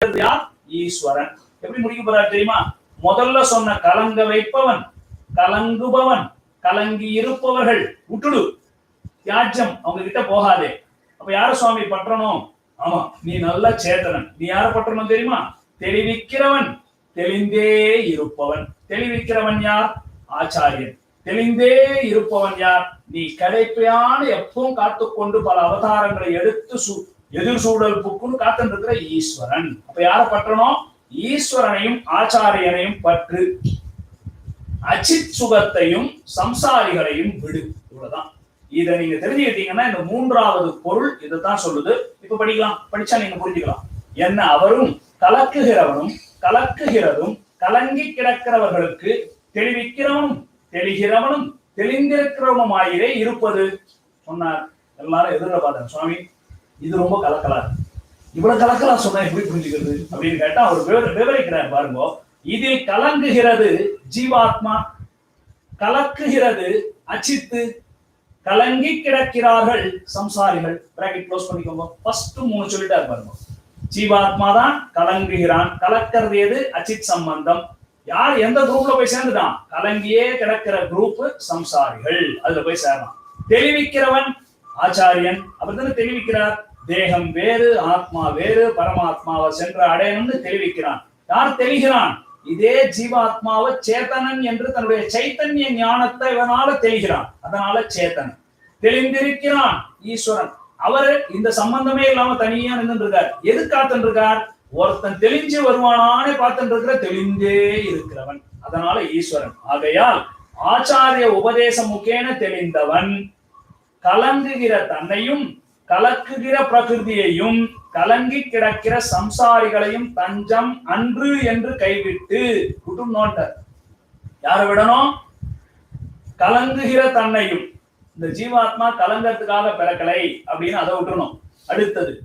யார்? ஈஸ்வரன். எப்படி முடிக்க போறார் தெரியுமா? முதல்ல சொன்ன கலங்க வைப்பவன் கலங்குபவன் கலங்கி இருப்பவர்கள். விட்டுடு. தியாஜம் அவங்க கிட்ட போகாதே. அப்ப யார சுவாமி? பற்றணும் ஆமா நீ நல்ல சேத்தனன். நீ யார பற்றணும் தெரியுமா? தெளிவிக்கிறவன். தெளிந்தே இருப்பவன். தெளிவிக்கிறவன் யார்? ஆச்சாரியன். தெளிந்தே இருப்பவன் யார்? நீ கடைப்பையான எப்பவும் காத்துக்கொண்டு பல அவதாரங்களை எடுத்து சு எதிர் சூழல் புக்குன்னு காத்துட்டு ஈஸ்வரன். அப்ப யார பற்றணும்? ஈஸ்வரனையும் ஆச்சாரியனையும் பற்று. அச்சித் சுகத்தையும் சம்சாரிகளையும் விடு. இவ்வளவுதான். இதை நீங்க தெரிஞ்சுக்கிட்டீங்கன்னா இந்த மூன்றாவது பொருள் இதைத்தான் சொல்லுது. இப்ப படிக்கலாம். படிச்சா நீங்க புரிஞ்சுக்கலாம். என்ன? அவரும் கலக்குகிறவனும் கலக்குகிறதும் கலங்கி கிடக்கிறவர்களுக்கு தெளிவிக்கிறவனும் தெளிகிறவனும் தெளிந்திருக்கிறவனுமாயிரே இருப்பது. சொன்னார். எல்லாரும் எதிர சுவாமி இது ரொம்ப கலக்கலா. இருக்கு. இவ்வளவு கலக்கலா சொன்னா எப்படி புரிஞ்சுக்கிறது? அப்படின்னு கேட்டா அவர் விவர- விவரிக்கிறார் பாருங்க. இதில் கலங்குகிறது ஜீவாத்மா. கலக்குகிறது அச்சித்து. கலங்கி கிடக்கிறார்கள் சம்சாரிகள். பிராக்கெட் க்ளோஸ் பண்ணிக்கோங்க. ஃபர்ஸ்ட் மூணு சொல்லிட்டாரு பாருங்க. ஜீவாத்மா தான் கலங்குகிறான். கலக்கிறது எது? அச்சித் சம்பந்தம். யார் எந்த குரூப்ல போய் சேர்ந்துட்டான்? கலங்கியே கிடக்கிற குரூப் சம்சாரிகள். அதுல போய் சேரலாம். தெளிவிக்கிறவன் ஆச்சாரியன் அவர் தானே தெரிவிக்கிறார்? தேகம் வேறு ஆத்மா வேறு பரமாத்மாவை சென்று அடையணும்னு தெரிவிக்கிறான். யார் தெளிகிறான் இதே ஜீவாத்மாவை சேத்தனன் என்று தன்னுடைய சைத்தன்ய ஞானத்தை இவனால தெளிகிறான் அதனால சேத்தனன் தெளிந்திருக்கிறான் ஈஸ்வரன். அவரு இந்த சம்பந்தமே இல்லாம தனியா நின்று இருக்கார் எது காத்துட்டு இருக்கார் ஒருத்தன் தெளிஞ்சு வருவானானே பார்த்துட்டு இருக்கிற தெளிந்தே இருக்கிறவன். அதனால ஈஸ்வரன். ஆகையால் ஆச்சாரிய உபதேச முகேன தெளிந்தவன். கலங்குகிற தன்னையும் கலக்குகிற பிரகிருதியையும் கலங்கி கிடக்கிற சம்சாரிகளையும் தஞ்சம் அன்று என்று கைவிட்டு விட்டும் நோட்டர் யார விடணும்? கலங்குகிற தன்னையும். இந்த ஜீவாத்மா கலங்கறதுக்காக பிறக்கலை அப்படின்னு அதை விட்டுறணும். அடுத்தது